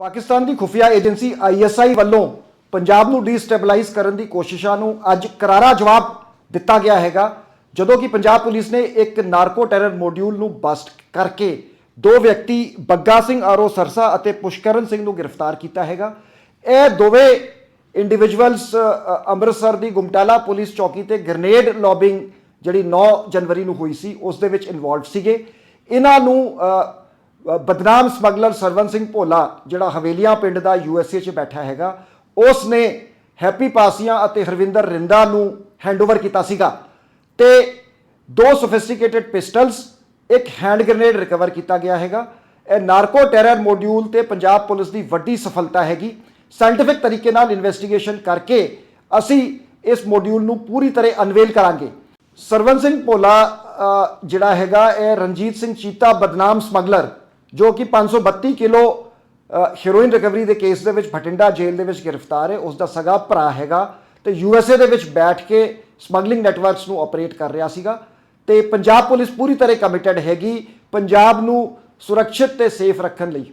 ਪਾਕਿਸਤਾਨ ਦੀ ਖੁਫੀਆ agency ISI ਵੱਲੋਂ ਪੰਜਾਬ ਨੂੰ ਡੀਸਟੇਬਲਾਈਜ਼ ਕਰਨ ਦੀ ਕੋਸ਼ਿਸ਼ਾਂ ਨੂੰ ਅੱਜ ਕਰਾਰਾ ਜਵਾਬ ਦਿੱਤਾ ਗਿਆ ਹੈਗਾ, ਜਦੋਂ ਕਿ ਪੰਜਾਬ ਪੁਲਿਸ ਨੇ ਇੱਕ ਨਾਰਕੋ ਟੈਰਰ ਮੋਡਿਊਲ ਨੂੰ ਬਸਟ ਕਰਕੇ ਦੋ ਵਿਅਕਤੀ, ਬੱਗਾ ਸਿੰਘ ਆਰੋ ਸਰਸਾ ਅਤੇ ਪੁਸ਼ਕਰਨ ਸਿੰਘ ਨੂੰ ਗ੍ਰਿਫਤਾਰ ਕੀਤਾ ਹੈਗਾ। ਇਹ ਦੋਵੇਂ ਇੰਡੀਵਿਜੂਅਲਸ ਅੰਮ੍ਰਿਤਸਰ ਦੀ ਗੁਮਟਾਲਾ ਪੁਲਿਸ ਚੌਕੀ ਤੇ ਗ੍ਰਨੇਡ ਲੌਬਿੰਗ ਜਿਹੜੀ 9 ਜਨਵਰੀ ਨੂੰ ਹੋਈ ਸੀ, ਉਸ ਦੇ ਵਿੱਚ ਇਨਵੋਲਵ ਸੀਗੇ। ਇਹਨਾਂ ਨੂੰ ਬਦਨਾਮ ਸਮਗਲਰ ਸਰਵਨ ਸਿੰਘ ਭੋਲਾ, ਜਿਹੜਾ ਹਵੇਲੀਆਂ ਪਿੰਡ ਦਾ ਯੂਐਸਏ 'ਚ ਬੈਠਾ ਹੈਗਾ ਉਸ ਨੇ ਹੈਪੀ ਪਾਸੀਆਂ ਅਤੇ ਹਰਵਿੰਦਰ ਰਿੰਦਾ ਨੂੰ ਹੈਂਡਓਵਰ ਕੀਤਾ ਸੀਗਾ ਤੇ ਦੋ ਸੋਫਿਸਟੀਕੇਟਿਡ ਪਿਸਟਲਸ ਇੱਕ ਹੈਂਡ ਗ੍ਰੇਨੇਡ ਰਿਕਵਰ ਕੀਤਾ ਗਿਆ ਹੈਗਾ। ਇਹ ਨਾਰਕੋ ਟੈਰਰ ਮੋਡਿਊਲ ਤੇ ਪੰਜਾਬ ਪੁਲਿਸ ਦੀ ਵੱਡੀ ਸਫਲਤਾ ਹੈਗੀ। ਸਾਇੰਟਿਫਿਕ ਤਰੀਕੇ ਨਾਲ ਇਨਵੈਸਟੀਗੇਸ਼ਨ ਕਰਕੇ ਅਸੀਂ ਇਸ ਮੋਡਿਊਲ ਨੂੰ ਪੂਰੀ ਤਰ੍ਹਾਂ ਅਨਵੇਲ ਕਰਾਂਗੇ। ਸਰਵਨ ਸਿੰਘ ਭੋਲਾ ਜਿਹੜਾ ਹੈਗਾ, ਇਹ ਰਣਜੀਤ ਸਿੰਘ ਚੀਤਾ, ਬਦਨਾਮ ਸਮਗਲਰ ਜੋ ਕਿ 532 ਕਿਲੋ ਅ, ਹੈਰੋਇਨ ਰਿਕਵਰੀ ਦੇ ਕੇਸ ਦੇ ਵਿੱਚ ਭਟਿੰਡਾ ਜੇਲ੍ਹ ਦੇ ਵਿੱਚ ਗ੍ਰਿਫਤਾਰ ਹੈ। ਉਸ ਦਾ ਸਗਾ ਭਰਾ ਹੈਗਾ ਤੇ ਯੂਐਸਏ ਦੇ ਵਿੱਚ ਬੈਠ ਕੇ ਸਮਗਲਿੰਗ ਨੈਟਵਰਕਸ ਨੂੰ ਆਪਰੇਟ ਕਰ ਰਿਹਾ ਸੀਗਾ। ਤੇ ਪੰਜਾਬ ਪੁਲਿਸ ਪੂਰੀ ਤਰ੍ਹਾਂ ਕਮਿਟਡ ਹੈਗੀ ਪੰਜਾਬ ਨੂੰ ਸੁਰੱਖਿਅਤ ਤੇ ਸੇਫ ਰੱਖਣ ਲਈ।